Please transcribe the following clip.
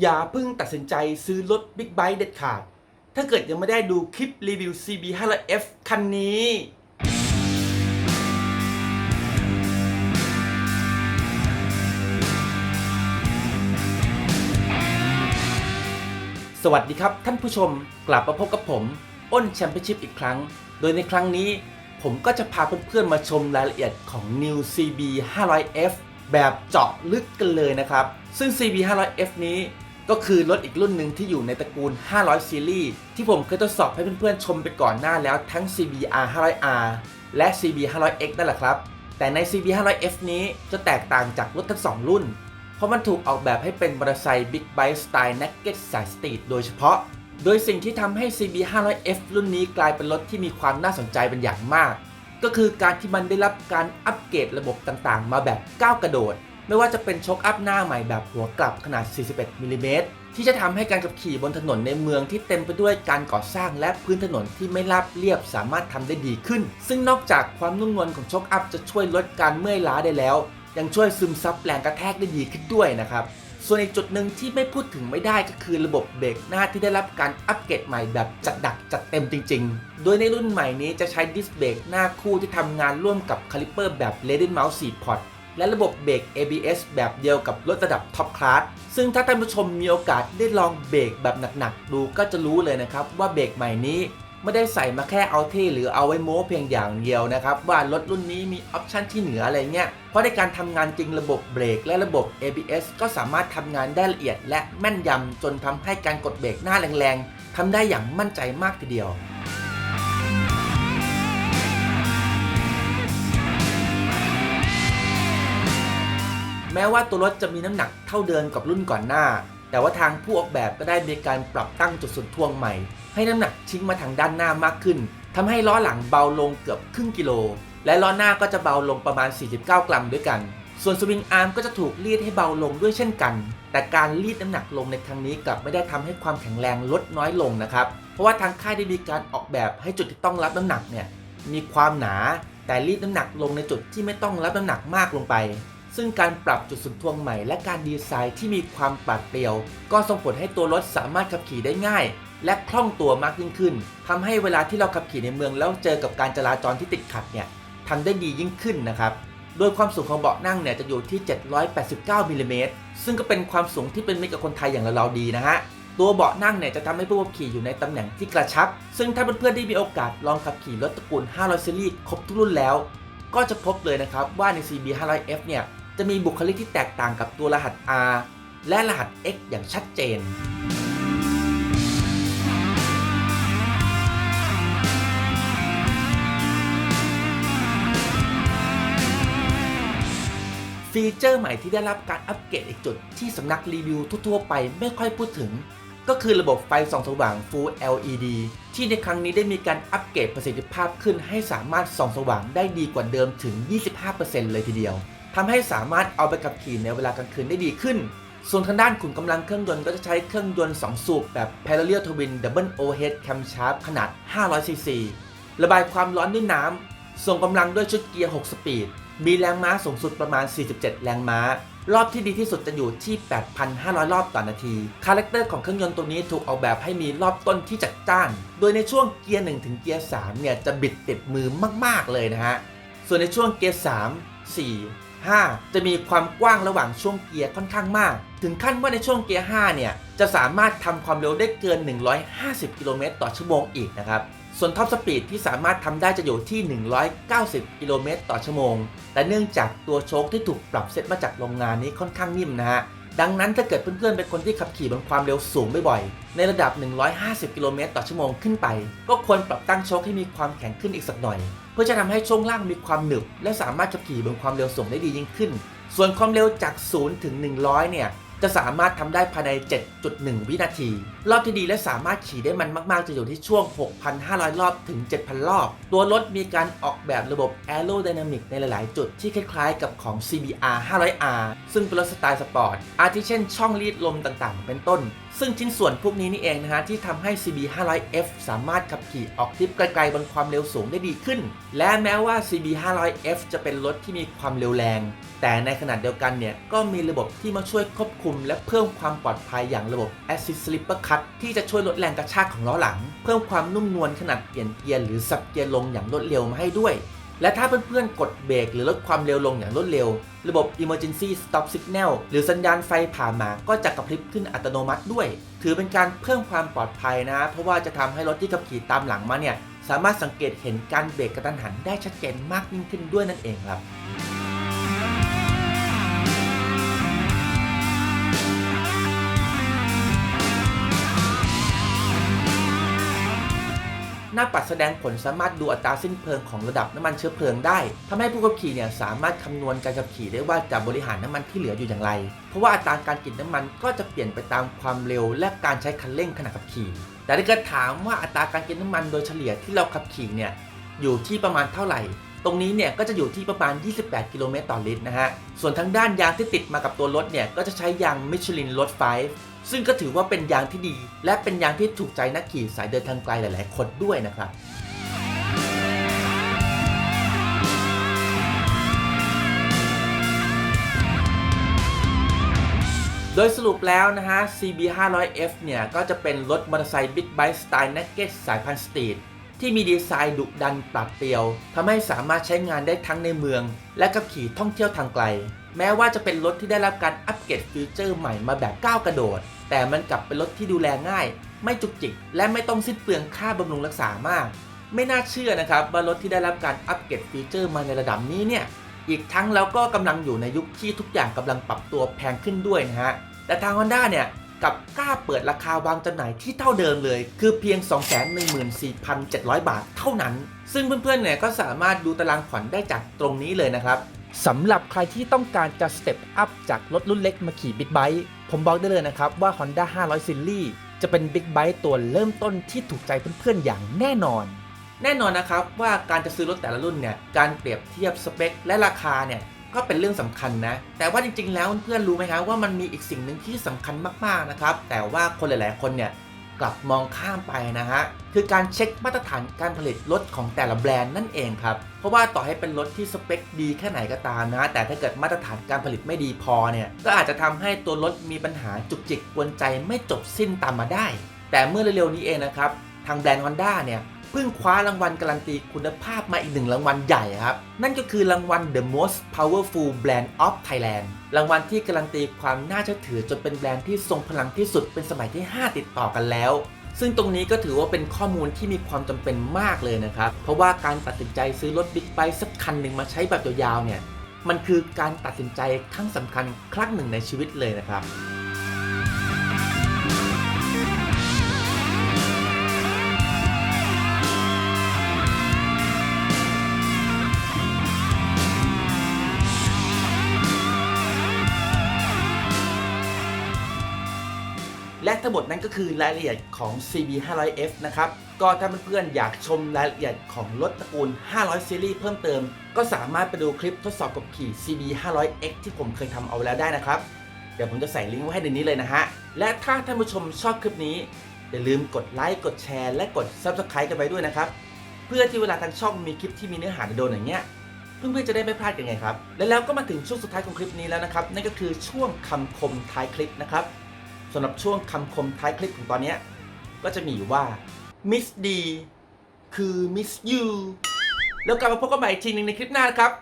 อย่าเพิ่งตัดสินใจซื้อรถบิ๊กไบค์เด็ดขาด ถ้าเกิดยังไม่ได้ดูคลิปรีวิว CB 5 0 0 F คันนี้ สวัสดีครับท่านผู้ชมกลับมาพบกับผม อ้นแชมเปี้ยนชิพอีกครั้ง โดยในครั้งนี้ ผมก็จะพาเพื่อนๆมาชมรายละเอียดของ New CB 500F แบบเจาะลึกกันเลยนะครับ ซึ่ง CB 500F นี้ ก็คือรถอีกรุ่นหนึ่งที่อยู่ในตระกูล 500 ซีรีส์ที่ผมเคยทดสอบให้เพื่อนๆชมไปก่อนหน้าแล้วทั้ง CB R 500R และ CB 500X นั่นแหละครับ แต่ใน CB 500F นี้จะแตกต่างจากรถทั้งสองรุ่น เพราะมันถูกออกแบบให้เป็นมอเตอร์ไซค์บิ๊กไบค์สไตล์นักเก็ตสายสตรีทโดยเฉพาะ โดยสิ่งที่ทำให้ CB 500F รุ่นนี้กลายเป็นรถที่มีความน่าสนใจเป็นอย่างมาก ก็คือการที่มันได้รับการอัปเกรดระบบต่างๆ มาแบบก้าวกระโดด ไม่ว่าจะเป็นช็อคอัพหน้าใหม่แบบหัวกลับขนาด 41มิลลิเมตรที่จะทำให้การขับขี่บนถนนในเมืองที่เต็มไปด้วยการก่อสร้างและพื้นถนนที่ไม่ราบเรียบสามารถทำได้ดีขึ้น ซึ่งนอกจากความนุ่มนวลของช็อคอัพจะช่วยลดการเมื่อยล้าได้แล้ว ยังช่วยซึมซับแรงกระแทกได้ดีขึ้นด้วยนะครับส่วนอีกจุดหนึ่งที่ไม่พูดถึงไม่ได้ก็คือระบบเบรกหน้าที่ได้รับการอัปเกรดใหม่แบบจัดดักจัดเต็มจริงๆ โดยในรุ่นใหม่นี้จะใช้ดิสเบรกหน้าคู่ที่ทำงานร่วมกับคาลิเปอร์แบบ l e d e n Mouse 4พอร์ต และระบบเบรก ABS แบบเดียวกับรถระดับท็อปคลาส ซึ่งถ้าท่านผู้ชมมีโอกาสได้ลองเบรกแบบหนักๆ ดูก็จะรู้เลยนะครับว่าเบรกใหม่นี้ไม่ได้ใส่มาแค่เอาเท่หรือเอาไว้โม้เพียงอย่างเดียวนะครับ ว่ารถรุ่นนี้มีออปชันที่เหนืออะไรเงี้ย เพราะในการทำงานจริงระบบเบรกและระบบ ABS ก็สามารถทำงานได้ละเอียดและแม่นยำจนทำให้การกดเบรกหน้าแรงๆทำได้อย่างมั่นใจมากทีเดียว แม้ว่าตัวรถจะมีน้ำหนักเท่าเดิมกับรุ่นก่อนหน้า แต่ว่าทางผู้ออกแบบก็ได้มีการปรับตั้งจุดศูนย์ทวงใหม่ ให้น้ำหนักชิงมาทางด้านหน้ามากขึ้นทำให้ล้อหลังเบาลงเกือบครึ่งกิโล และล้อหน้าก็จะเบาลงประมาณ 49 กรัมด้วยกัน ส่วนสวิงอาร์มก็จะถูกรีดให้เบาลงด้วยเช่นกัน แต่การรีดน้ำหนักลงในครั้งนี้กลับไม่ได้ทำให้ความแข็งแรงลดน้อยลงนะครับเพราะว่าทางค่ายได้มีการออกแบบให้จุดที่ต้องรับน้ำหนักเนี่ยมีความหนาแต่รีดน้ำหนักลงในจุดที่ไม่ต้องรับน้ำหนักมากลงไป ซึ่งการปรับจุดสุนทวงใหม่และการดีไซน์ที่มีความปราดเปรียว ก็ส่งผลให้ตัวรถสามารถขับขี่ได้ง่าย และคล่องตัวมากยิ่งขึ้นทำให้เวลาที่เราขับขี่ในเมืองแล้วเจอกับการจราจรที่ติดขัดเนี่ยทำได้ดียิ่งขึ้นนะครับโดยความสูงของเบาะนั่งเนี่ยจะอยู่ที่ 789มิลลิเมตรซึ่งก็เป็นความสูงที่เป็นมิตรกับคนไทยอย่างเราๆดีนะฮะตัวเบาะนั่งเนี่ยจะทำให้ผู้ขับขี่อยู่ในตำแหน่งที่กระชับ ซึ่งถ้าเพื่อนๆได้มีโอกาสลองขับขี่รถตระกูล500ซีรีส์ครบทุกรุ่นแล้ว ก็จะพบเลยนะครับว่าใน CB 500F เนี่ย จะมีบุคลิกที่แตกต่างกับตัวรหัส R และรหัส X อย่างชัดเจน ฟีเจอร์ใหม่ที่ได้รับการอัปเกรดอีกจุดที่สำนักรีวิวทั่วๆไปไม่ค่อยพูดถึง ก็คือระบบไฟส่องสว่าง Full LED ที่ในครั้งนี้ได้มีการอัปเกรดประสิทธิภาพขึ้นให้สามารถส่องสว่างได้ดีกว่าเดิมถึง 25%เลยทีเดียว ทำให้สามารถเอาไปขับขี่ในเวลากลางคืนได้ดีขึ้น ส่วนทางด้านขุนกำลังเครื่องยนต์ก็จะใช้เครื่องยนต์ 2 สูบแบบ Parallel Twin Double Overhead Camshaft ขนาด 500ซีซีระบายความร้อนด้วยน้ำส่งกำลังด้วยชุดเกียร์ 6 สปีด มีแรงม้าสูงสุดประมาณ 47 แรงม้า รอบที่ดีที่สุดจะอยู่ที่ 8,500 รอบต่อนาที คาแรคเตอร์ของเครื่องยนต์ตัวนี้ถูกออกแบบให้มีรอบต้นที่จัดจ้าน โดยในช่วงเกียร์1ถึงเกียร์3เนี่ยจะบิดติดมือมาก ๆ เลยนะฮะ ส่วนในช่วงเกียร์3 4 5 จะมีความกว้างระหว่างช่วงเกียร์ค่อนข้างมาก ถึงขั้นว่าในช่วงเกียร์ 5 เนี่ย จะสามารถทำความเร็วได้เกิน 150 กิโลเมตรต่อชั่วโมงอีกนะครับ ส่วนท็อปสปีดที่สามารถทำได้จะอยู่ที่ 190 กิโลเมตรต่อชั่วโมง แต่เนื่องจากตัวโชคที่ถูกปรับเซตมาจากโรงงานนี้ค่อนข้างนิ่มนะฮะ ดังนั้นถ้าเกิดเพื่อนๆเป็นคนที่ขับขี่บนความเร็วสูงบ่อยๆในระดับ 150 กิโลเมตรต่อชั่วโมงขึ้นไป ก็ควรปรับตั้งโชคให้มีความแข็งขึ้นอีกสักหน่อย เพื่อจะทำให้ช่วงล่างมีความหนึบ และสามารถขับขี่บนความเร็วสูงได้ดียิ่งขึ้น ส่วนความเร็วจาก 0 ถึง 100 เนี่ย จะสามารถทำได้ภายใน 7.1 วินาที รอบที่ดีและสามารถขี่ได้มันมาก ๆ จะอยู่ที่ช่วง 6,500 รอบถึง 7,000 รอบ ตัวรถมีการออกแบบระบบ Aerodynamic ในหลาย ๆ จุดที่คล้าย ๆ กับของ CBR 500R ซึ่งเป็นรถสไตล์สปอร์ต อาทิเช่นช่องรีดลมต่าง ๆ เป็นต้น ซึ่งชิ้นส่วนพวกนี้นี่เองนะฮะที่ทำให้ CB 500F สามารถขับขี่ออกทริปไกลๆบนความเร็วสูงได้ดีขึ้น และแม้ว่า CB 500F จะเป็นรถที่มีความเร็วแรง แต่ในขณะเดียวกันเนี่ยก็มีระบบที่มาช่วยควบคุมคุมและเพิ่มความปลอดภัยอย่างระบบ Assist Slipper Cut ที่จะช่วยลดแรงกระชากของล้อหลัง เพิ่มความนุ่มนวลขนาดเปลี่ยนเกียร์หรือสับเกียร์ลงอย่างรวดเร็วมาให้ด้วย และถ้าเพื่อนๆ กดเบรกหรือลดความเร็วลงอย่างรวดเร็ว ระบบ Emergency Stop Signal หรือสัญญาณไฟผ่ามาก็จะกระพริบขึ้นอัตโนมัติด้วย ถือเป็นการเพิ่มความปลอดภัยนะ เพราะว่าจะทำให้รถที่ขับขี่ตามหลังมาเนี่ย สามารถสังเกตเห็นการเบรกกระทันหันได้ชัดเจนมากยิ่งขึ้นด้วยนั่นเองครับ หน้าปัดแสดงผลสามารถดูอัตราสิ้นเพลิงของระดับน้ำมันเชื้อเพลิงได้ทำให้ผู้ขับขี่เนี่ยสามารถคำนวณการขับขี่ได้ว่าจะบริหารน้ำมันที่เหลืออยู่อย่างไร เพราะว่าอัตราการกินน้ำมันก็จะเปลี่ยนไปตามความเร็ว และการใช้คันเร่งขณะขับขี่ แต่ถ้าเกิดถามว่าอัตราการกินน้ำมันโดยเฉลี่ยที่เราขับขี่เนี่ยอยู่ที่ประมาณเท่าไหร่ ตรงนี้เนี่ยก็จะอยู่ที่ประมาณ 28 กิโลเมตรต่อลิตรนะฮะ ส่วนทางด้านยางที่ติดมากับตัวรถเนี่ยก็จะใช้ยางมิชลินรถไฟซึ่งก็ถือว่าเป็นยางที่ดี และเป็นยางที่ถูกใจนักขี่สายเดินทางไกลหลาย ๆ คนด้วยนะครับโดยสรุปแล้วนะฮะ CB 500F เนี่ย ก็จะเป็นรถมอเตอร์ไซค์บิ๊กไบค์สไตล์นักเก็ตสายพันธุ์สตรีท ที่มีดีไซน์ดุดันปราดเปรียวทำให้สามารถใช้งานได้ทั้งในเมือง และขับขี่ท่องเที่ยวทางไกล แม้ว่าจะเป็นรถที่ได้รับการอัปเกรดฟีเจอร์ใหม่มาแบบก้าวกระโดด แต่มันกลับเป็นรถที่ดูแลง่าย ไม่จุกจิก และไม่ต้องสิ้นเปลืองค่าบำรุงรักษามาก ไม่น่าเชื่อนะครับว่ารถที่ได้รับการอัปเกรดฟีเจอร์มาในระดับนี้เนี่ยอีกทั้งแล้วก็กำลังอยู่ในยุคที่ทุกอย่างกำลังปรับตัวแพงขึ้นด้วยนะฮะแต่ทาง Honda เนี่ย กับกล้าเปิดราคาวางจำหน่ายที่เท่าเดิมเลย คือเพียง 214,700 บาทเท่านั้น ซึ่งเพื่อนๆเนี่ยก็สามารถดูตารางผ่อนได้จากตรงนี้เลยนะครับสำหรับใครที่ต้องการจะสเต็ปอัพจากรถรุ่นเล็กมาขี่บิ๊กไบค์ผมบอกได้เลยนะครับว่า Honda 500 Series จะเป็นบิ๊กไบค์ตัวเริ่มต้นที่ถูกใจเพื่อนๆอย่างแน่นอน แน่นอนนะครับว่าการจะซื้อรถแต่ละรุ่นเนี่ยการเปรียบเทียบสเปคและราคาเนี่ย ก็เป็นเรื่องสำคัญนะ แต่ว่าจริงๆ แล้วเพื่อนรู้ไหมครับว่ามันมีอีกสิ่งหนึ่งที่สำคัญมากๆนะครับ แต่ว่าคนหลาย ๆ คนเนี่ยกลับมองข้ามไปนะฮะ คือการเช็คมาตรฐานการผลิตรถของแต่ละแบรนด์นั่นเองครับ เพราะว่าต่อให้เป็นรถที่สเปคดีแค่ไหนก็ตามนะ แต่ถ้าเกิดมาตรฐานการผลิตไม่ดีพอเนี่ย ก็อาจจะทำให้ตัวรถมีปัญหาจุกจิกกวนใจไม่จบสิ้นตามมาได้ แต่เมื่อเร็วๆนี้เองนะครับ ทางแบรนด์ Honda เนี่ย เพิ่งคว้ารางวัลการันตีคุณภาพมาอีกหนึ่งรางวัลใหญ่ครับ นั่นก็คือรางวัล The Most Powerful Brand of Thailand รางวัลที่การันตีความน่าเชื่อถือจนเป็นแบรนด์ที่ทรงพลังที่สุดเป็นสมัยที่ 5 ติดต่อกันแล้ว ซึ่งตรงนี้ก็ถือว่าเป็นข้อมูลที่มีความจำเป็นมากเลยนะครับ เพราะว่าการตัดสินใจซื้อรถบิ๊กไบค์สักคันหนึ่งมาใช้แบบยาวๆเนี่ยมันคือการตัดสินใจครั้งสำคัญครั้งหนึ่งในชีวิตเลยนะครับ และทั้งหมดนั้นก็คือรายละเอียดของ CB 500F นะครับ ก็ถ้าเพื่อนๆอยากชมรายละเอียดของรถตระกูล 500 ซีรีส์เพิ่มเติม ก็สามารถไปดูคลิปทดสอบกับขี่ CB 500X ที่ผมเคยทำเอาไว้แล้วได้นะครับ เดี๋ยวผมจะใส่ลิงก์ไว้ให้ในนี้เลยนะฮะ และถ้าท่านผู้ชมชอบคลิปนี้อย่าลืมกดไลค์กดแชร์และกด Subscribe กันไปด้วยนะครับ เพื่อที่เวลาทางช่องมีคลิปที่มีเนื้อหาโดนอย่างเงี้ยเพื่อนๆจะได้ไม่พลาดกันไงครับ และแล้วก็มาถึงช่วงสุดท้ายของคลิปนี้แล้วนะครับนั่นก็คือช่วงคำคมท้ายคลิปนะครับ สำหรับช่วงคำคมท้ายคลิปของตอนนี้ก็จะมีอยู่ว่า Miss D คือ Miss You แล้วกลับมาพบกันใหม่อีกทีหนึ่งในคลิปหน้านะครับ